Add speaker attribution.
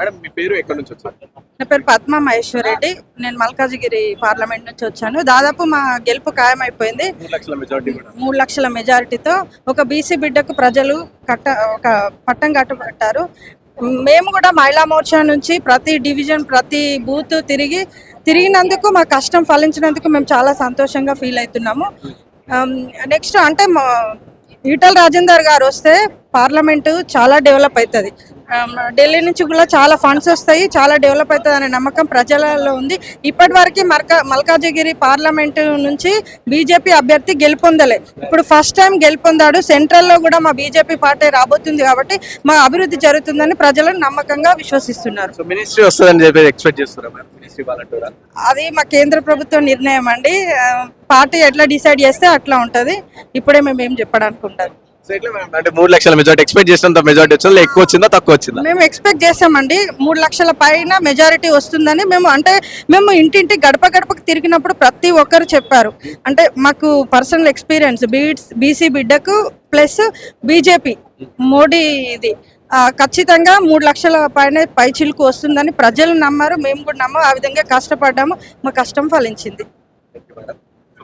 Speaker 1: Madam మీ పేరు ఎక్కడి నుంచి వచ్చారు
Speaker 2: నా పేరు పద్మ మహేశ్వర్ రెడ్డి నేను మల్కాజిగిరి పార్లమెంట్ నుంచి వచ్చాను. దాదాపు మా గెలుపు ఖాయమైపోయింది.
Speaker 1: మూడు లక్షల మెజార్టీ కూడా
Speaker 2: మూడు లక్షల మెజారిటీతో ఒక బీసీ బిడ్డకు ప్రజలు కట్ట ఒక పట్టం కట్టబట్టారు. మేము కూడా మహిళా మోర్చా నుంచి ప్రతి డివిజన్ ప్రతి బూత్ తిరిగి తిరిగినందుకు మా కష్టం ఫలించినందుకు మేము చాలా సంతోషంగా ఫీల్ అవుతున్నాము. నెక్స్ట్ అంటే ఈటల రాజేందర్ గారు వస్తే పార్లమెంటు చాలా డెవలప్ అవుతుంది. ఢిల్లీ నుంచి కూడా చాలా ఫండ్స్ వస్తాయి చాలా డెవలప్ అవుతుంది అనే నమ్మకం ప్రజలలో ఉంది. ఇప్పటి వరకు మల్కా మల్కాజిగిరి పార్లమెంటు నుంచి బీజేపీ అభ్యర్థి గెలుపొందలే. ఇప్పుడు ఫస్ట్ టైం గెలుపొందాడు. సెంట్రల్లో కూడా మా బీజేపీ పార్టీ రాబోతుంది కాబట్టి మా అభివృద్ధి జరుగుతుందని ప్రజలు నమ్మకంగా విశ్వసిస్తున్నారు.
Speaker 1: సో మినిస్ట్రీ వస్తుందని చెప్పి ఎక్స్పెక్ట్ చేస్తున్నారా మేడం మినిస్ట్రీ వాలంటీరా
Speaker 2: అది మా కేంద్ర ప్రభుత్వం నిర్ణయం అండి. పార్టీ ఎట్లా డిసైడ్ చేస్తే అట్లా ఉంటుంది. ఇప్పుడే మేము ఏం చెప్పడానికి
Speaker 1: మేడం అంటే మూడు లక్షల మెజార్టీ ఎక్స్పెక్ట్ చేసినంత మెజార్టీ వచ్చిందా? ఎక్కువ వచ్చిందా తక్కువ వచ్చిందా?
Speaker 2: మేము ఎక్స్పెక్ట్ చేసామండి మూడు లక్షల పైన మెజారిటీ వస్తుందని మేము అంటే మేము ఇంటింటి గడప గడపకు తిరిగినప్పుడు ప్రతి ఒక్కరు చెప్పారు. అంటే మాకు పర్సనల్ ఎక్స్పీరియన్స్ బీట్స్ బీసీ బిడ్డకు ప్లస్ బీజేపీ మోడీ ఇది. ఖచ్చితంగా మూడు లక్షల పైన పై చిలుకు వస్తుందని ప్రజలు నమ్మారు. మేము కూడా నమ్మాము ఆ విధంగా కష్టపడ్డాము. మా కష్టం ఫలించింది.